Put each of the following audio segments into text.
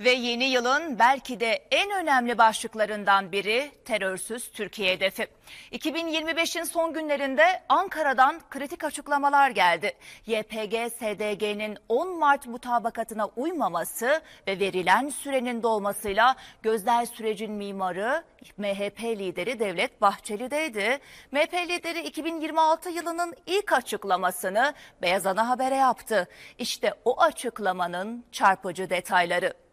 Ve yeni yılın belki de en önemli başlıklarından biri terörsüz Türkiye hedefi. 2025'in son günlerinde Ankara'dan kritik açıklamalar geldi. YPG SDG'nin 10 Mart mutabakatına uymaması ve verilen sürenin dolmasıyla gözler sürecin mimarı MHP lideri Devlet Bahçeli'deydi. MHP lideri 2026 yılının ilk açıklamasını Beyaz Ana Haber'e yaptı. İşte o açıklamanın çarpıcı detayları.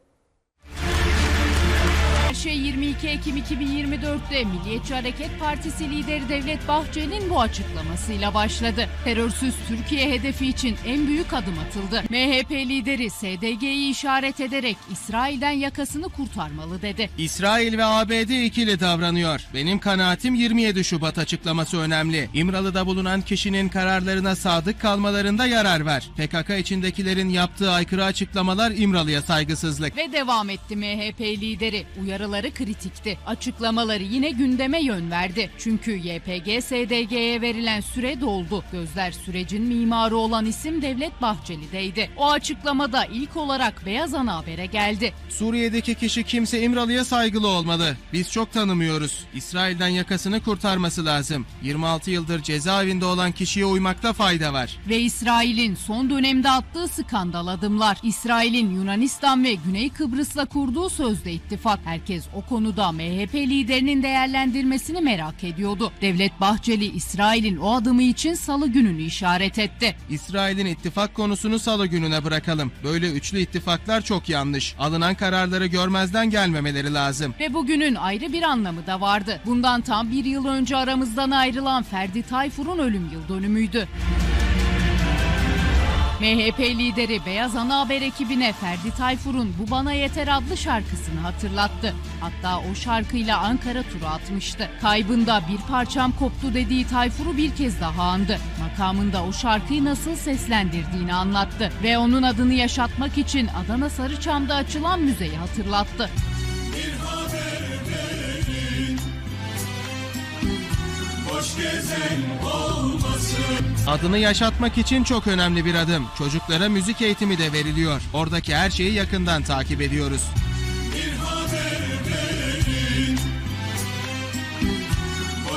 Şey 22 Ekim 2024'te Milliyetçi Hareket Partisi lideri Devlet Bahçeli'nin bu açıklamasıyla başladı. Terörsüz Türkiye hedefi için en büyük adım atıldı. MHP lideri SDG'yi işaret ederek İsrail'den yakasını kurtarmalı dedi. İsrail ve ABD ikili davranıyor. Benim kanaatim 27 Şubat açıklaması önemli. İmralı'da bulunan kişinin kararlarına sadık kalmalarında yarar var. PKK içindekilerin yaptığı aykırı açıklamalar İmralı'ya saygısızlık. Ve devam etti MHP lideri. Uyarıları kritikti. Açıklamaları yine gündeme yön verdi. Çünkü YPG SDG'ye verilen süre doldu. Gözler sürecin mimarı olan isim Devlet Bahçeli'deydi. O açıklamada ilk olarak Beyaz Ana Haber'e geldi. Suriye'deki kişi kimse İmralı'ya saygılı olmalı. Biz çok tanımıyoruz. İsrail'den yakasını kurtarması lazım. 26 yıldır cezaevinde olan kişiye uymakta fayda var. Ve İsrail'in son dönemde attığı skandal adımlar. İsrail'in Yunanistan ve Güney Kıbrıs'la kurduğu sözde ittifak. Herkes o konuda MHP liderinin değerlendirmesini merak ediyordu. Devlet Bahçeli İsrail'in o adımı için salı gününü işaret etti. İsrail'in ittifak konusunu salı gününe bırakalım. Böyle üçlü ittifaklar çok yanlış. Alınan kararları görmezden gelmemeleri lazım. Ve bugünün ayrı bir anlamı da vardı. Bundan tam bir yıl önce aramızdan ayrılan Ferdi Tayfur'un ölüm yıl dönümüydü. MHP lideri Beyaz Ana Haber ekibine Ferdi Tayfur'un Bu Bana Yeter adlı şarkısını hatırlattı. Hatta o şarkıyla Ankara turu atmıştı. Kaybında bir parçam koptu dediği Tayfur'u bir kez daha andı. Makamında o şarkıyı nasıl seslendirdiğini anlattı. Ve onun adını yaşatmak için Adana Sarıçam'da açılan müzeyi hatırlattı. Adını yaşatmak için çok önemli bir adım. Çocuklara müzik eğitimi de veriliyor. Oradaki her şeyi yakından takip ediyoruz.